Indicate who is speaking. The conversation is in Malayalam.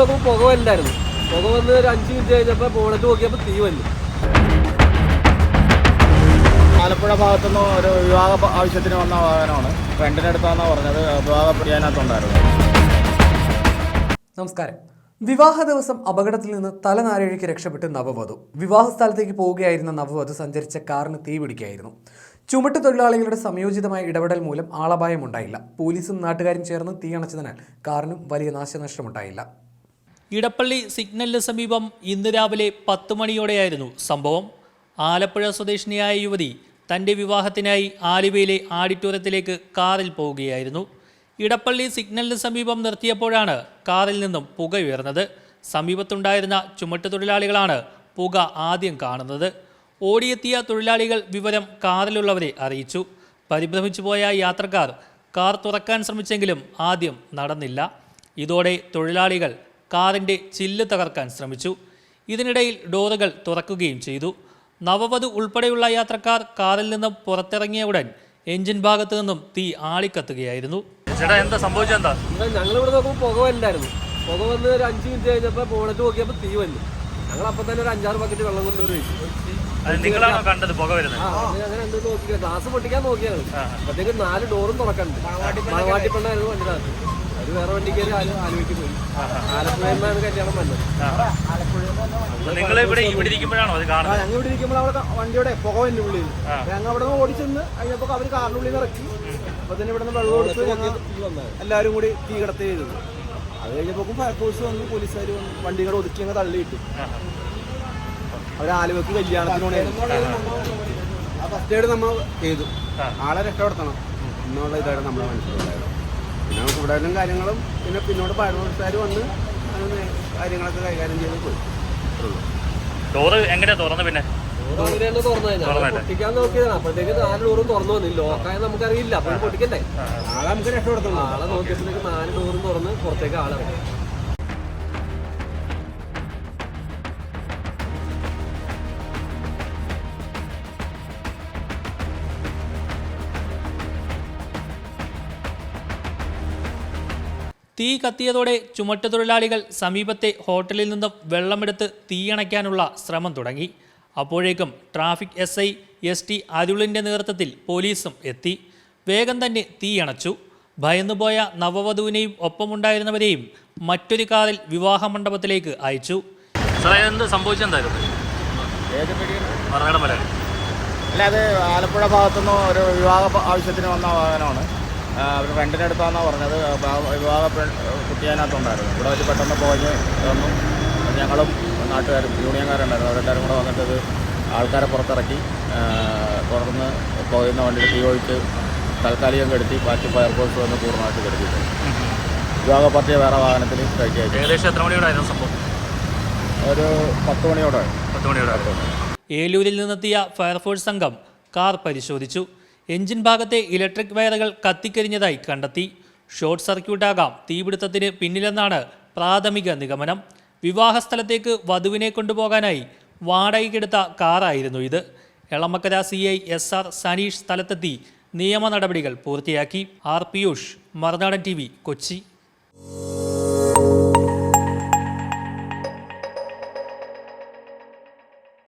Speaker 1: നോക്കുമ്പോൾ പുക വല്ലായിരുന്നു. പുക വന്ന് ഒരു അഞ്ച് മിനിറ്റ് കഴിഞ്ഞപ്പോൾ ബോണറ്റ് നോക്കിയപ്പോൾ തീ വന്നു.
Speaker 2: ആലപ്പുഴ ഭാഗത്തുനിന്ന് ഒരു വിവാഹ ആവശ്യത്തിന് വന്ന വാഹനമാണ്. ഫ്രണ്ടിനടുത്താണെന്നാണ് പറഞ്ഞത്. വിവാഹ പ്രിയാനകത്തുണ്ടായിരുന്നു
Speaker 3: നമസ്കാരം. വിവാഹ ദിവസം അപകടത്തിൽ നിന്ന് തലനാരിഴയ്ക്ക് രക്ഷപ്പെട്ട് നവവധു. വിവാഹ സ്ഥലത്തേക്ക് പോവുകയായിരുന്ന നവവധു സഞ്ചരിച്ച കാറിന് തീപിടിക്കുകയായിരുന്നു ചുമട്ട് തൊഴിലാളികളുടെ സംയോജിതമായ ഇടപെടൽ മൂലം ആളപായമുണ്ടായില്ല. പോലീസും നാട്ടുകാരും ചേർന്ന് തീയണച്ചതിനാൽ കാറിനും വലിയ നാശനഷ്ടമുണ്ടായില്ല.
Speaker 4: ഇടപ്പള്ളി സിഗ്നലിന് സമീപം ഇന്ന് രാവിലെ പത്ത് മണിയോടെയായിരുന്നു സംഭവം. ആലപ്പുഴ സ്വദേശിനിയായ യുവതി തന്റെ വിവാഹത്തിനായി ആലുവയിലെ ആഡിറ്റോറിയത്തിലേക്ക് കാറിൽ പോവുകയായിരുന്നു. ഇടപ്പള്ളി സിഗ്നലിന് സമീപം നിർത്തിയപ്പോഴാണ് കാറിൽ നിന്നും പുക ഉയർന്നത്. സമീപത്തുണ്ടായിരുന്ന ചുമട്ടുതൊഴിലാളികളാണ് പുക ആദ്യം കാണുന്നത്. ഓടിയെത്തിയ തൊഴിലാളികൾ വിവരം കാറിലുള്ളവരെ അറിയിച്ചു. പരിഭ്രമിച്ചു പോയ യാത്രക്കാർ കാർ തുറക്കാൻ ശ്രമിച്ചെങ്കിലും ആദ്യം നടന്നില്ല. ഇതോടെ തൊഴിലാളികൾ കാറിന്റെ ചില്ല് തകർക്കാൻ ശ്രമിച്ചു. ഇതിനിടയിൽ ഡോറുകൾ തുറക്കുകയും ചെയ്തു. നവവധു ഉൾപ്പെടെയുള്ള യാത്രക്കാർ കാറിൽ നിന്നും പുറത്തിറങ്ങിയ ഉടൻ എഞ്ചിൻ ഭാഗത്തു നിന്നും തീ ആളിക്കത്തുകയായിരുന്നു. ചേട്ടാ എന്താ സംഭവിച്ചെന്താ
Speaker 1: ഞങ്ങൾ ഇവിടെ നോക്കുമ്പോൾ പുക വല്ലായിരുന്നു പുക വന്ന് ഒരു അഞ്ച് മിനിറ്റ് കഴിഞ്ഞപ്പോൾ പോണറ്റ് നോക്കിയപ്പോൾ തീ വന്നു. ഞങ്ങൾ അപ്പം തന്നെ ഒരു അഞ്ചാറ് ബക്കറ്റ് വെള്ളം കൊണ്ടുവരും ഒഴിച്ചു
Speaker 4: നിങ്ങളാണോ കണ്ടത് പുക വരുന്നത്?
Speaker 1: ആ അത് അങ്ങനെ എന്ത് നോക്കി ഗ്ലാസ് പൊട്ടിക്കാൻ നോക്കിയാണ്. അപ്പോഴത്തേക്ക് നാല് ഡോറും തുറക്കണ്ട് മണവാട്ടി പെണ്ണായിരുന്നു വണ്ടിനകത്ത്. വേറെ ആലുവയ്ക്ക് പോയി. ആലപ്പുഴയിൽ നിന്നാണ് കല്യാണം വന്നത്.
Speaker 4: നിങ്ങൾ ഇവിടെ ഇവിടെ ഇരിക്കുമ്പോഴാണോ അത് കാണുന്നത്?
Speaker 5: ഞങ്ങൾ ഇവിടെ ഇരിക്കുമ്പോൾ അവിടെ വണ്ടിയുടെ പുക വന്നു ഉള്ളിൽ ഞങ്ങൾ അവിടെ നിന്ന് ഓടിച്ചെന്ന് കഴിഞ്ഞപ്പോൾ അവർ കാറിനുള്ളിൽ നിന്ന് ഇറക്കി. അപ്പൊ തന്നെ ഇവിടെ നിന്ന് വെള്ളം കൊടുത്ത് ഞങ്ങൾ എല്ലാവരും കൂടി തീ കിടത്തി ചെയ്തത് അത് കഴിഞ്ഞപ്പോൾ ഫയർഫോഴ്സ് വന്നു പോലീസുകാർ വന്നു. വണ്ടികളെ ഒതുക്കി അങ്ങ് തള്ളിയിട്ടു. അവർ ആലുവക്ക് കല്യാണത്തിനോട് ആ. ഫസ്റ്റ് എയ്ഡ് നമ്മൾ ചെയ്തു. ആളെ രക്ഷപ്പെടുത്തണം എന്നുള്ള ഇതായിട്ട് നമ്മളെ മനസ്സിലുണ്ടായത് പിന്നെ കൂടുതലും കാര്യങ്ങളും പിന്നെ പിന്നോട് ഫയർഫോഴ്സുകാർ വന്ന് അങ്ങനെ കാര്യങ്ങളൊക്കെ കൈകാര്യം ചെയ്ത് പോയി.
Speaker 4: ഡോറ് എങ്ങനെയാ തുറന്ന് പിന്നെ
Speaker 1: അങ്ങനെയാണ് തുറന്നത്. പൊട്ടിക്കാൻ നോക്കിയതാണ്. അപ്പോഴത്തേക്ക് നാല് ഡോറും തുറന്നു വന്നു. ലോക്കായ നമുക്കറിയില്ല. അപ്പോൾ പൊട്ടിക്കണ്ടേ?
Speaker 5: ആളെ നമുക്ക് രക്ഷപ്പെടുത്തണം
Speaker 1: ആളെ നോക്കിയപ്പോഴത്തേക്ക് നാല് ഡോറും തുറന്ന് പുറത്തേക്ക് ആളിറങ്ങി.
Speaker 4: തീ കത്തിയതോടെ ചുമട്ടുതൊഴിലാളികൾ സമീപത്തെ ഹോട്ടലിൽ നിന്നും വെള്ളമെടുത്ത് തീയണയ്ക്കാനുള്ള ശ്രമം തുടങ്ങി. അപ്പോഴേക്കും traffic S I S T അരുളിന്റെ നേതൃത്വത്തിൽ പോലീസും എത്തി. വേഗം തന്നെ തീയണച്ചു ഭയന്നുപോയ നവവധുവിനെയും ഒപ്പമുണ്ടായിരുന്നവരെയും മറ്റൊരു കാറിൽ വിവാഹ മണ്ഡപത്തിലേക്ക് അയച്ചു. എന്ത് സംഭവിച്ചെന്തായിരുന്നു
Speaker 2: അല്ല അത് ആലപ്പുഴ ഭാഗത്തുനിന്ന് ഒരു വിവാഹ ആവശ്യത്തിന് വന്ന വാഹനമാണ്. അവർ ഫ്രണ്ടിനടുത്താണെന്നാണ് പറഞ്ഞത്. വിവാഹ- കുട്ടിയാനകത്തുണ്ടായിരുന്നു. ഇവിടെ വെച്ച് പെട്ടെന്ന് പോയി വന്നു. ഞങ്ങളും നാട്ടുകാരും യൂണിയൻകാരുണ്ടായിരുന്നു. അവരെല്ലാവരും കൂടെ വന്നിട്ടത് ആൾക്കാരെ പുറത്തിറക്കി. തുടർന്ന് പോകുന്ന വണ്ടിയിൽ തീ ഒഴിച്ച് താൽക്കാലികം കെടുത്തി ബാക്കി ഫയർഫോഴ്സ് വന്ന് പൂർണമായിട്ട് കെടുത്തിട്ടുണ്ട്. വിവാഹ പാർട്ടിയെ വേറെ വാഹനത്തിൽ കഴിച്ചു
Speaker 4: ഏകദേശം എത്ര മണിയോടായിരുന്നു സംഭവം?
Speaker 2: ഒരു പത്ത് മണിയോടെ
Speaker 4: പത്ത് മണിയോടെ ഏലൂരിൽ നിന്നെത്തിയ ഫയർഫോഴ്സ് സംഘം കാർ പരിശോധിച്ചു. എഞ്ചിൻ ഭാഗത്തെ ഇലക്ട്രിക് വയറുകൾ കത്തിക്കരിഞ്ഞതായി കണ്ടെത്തി. ഷോർട്ട് സർക്യൂട്ടാകാം തീപിടുത്തത്തിന് പിന്നിലെന്നാണ് പ്രാഥമിക നിഗമനം. വിവാഹ സ്ഥലത്തേക്ക് വധുവിനെ കൊണ്ടുപോകാനായി വാടകയ്ക്കെടുത്ത കാറായിരുന്നു ഇത്. Elamakkara C I S R Saneesh സ്ഥലത്തെത്തി നിയമ നടപടികൾ പൂർത്തിയാക്കി. R Piyush Marunadan T Kochi.